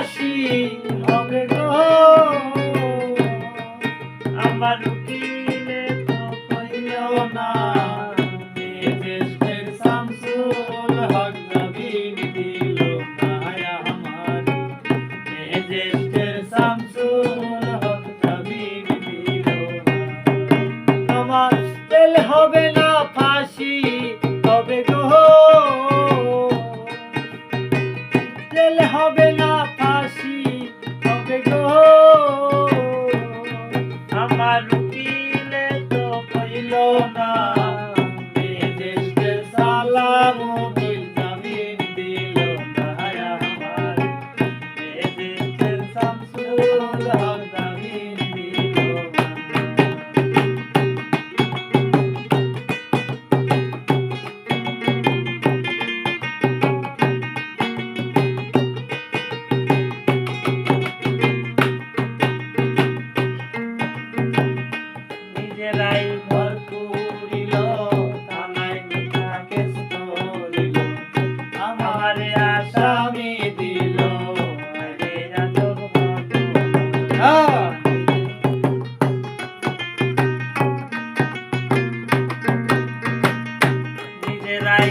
হাসি হবে গো। আমার উকিলে তো কইও না শামসুল হক নবীন দিল মায়া আমার। Baru নিজেরাই ঘর পুরিল থানায় মিথ্যা কেস ধরিল। আমারে আসামি দিল নিজেরাই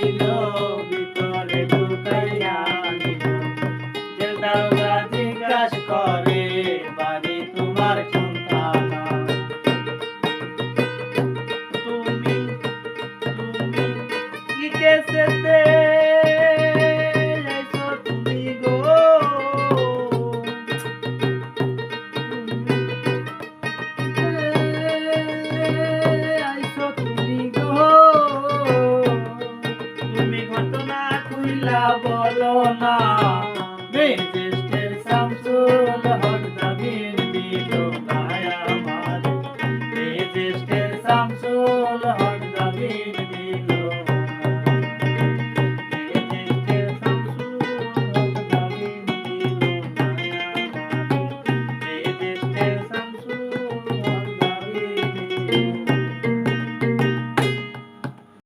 Hallelujah.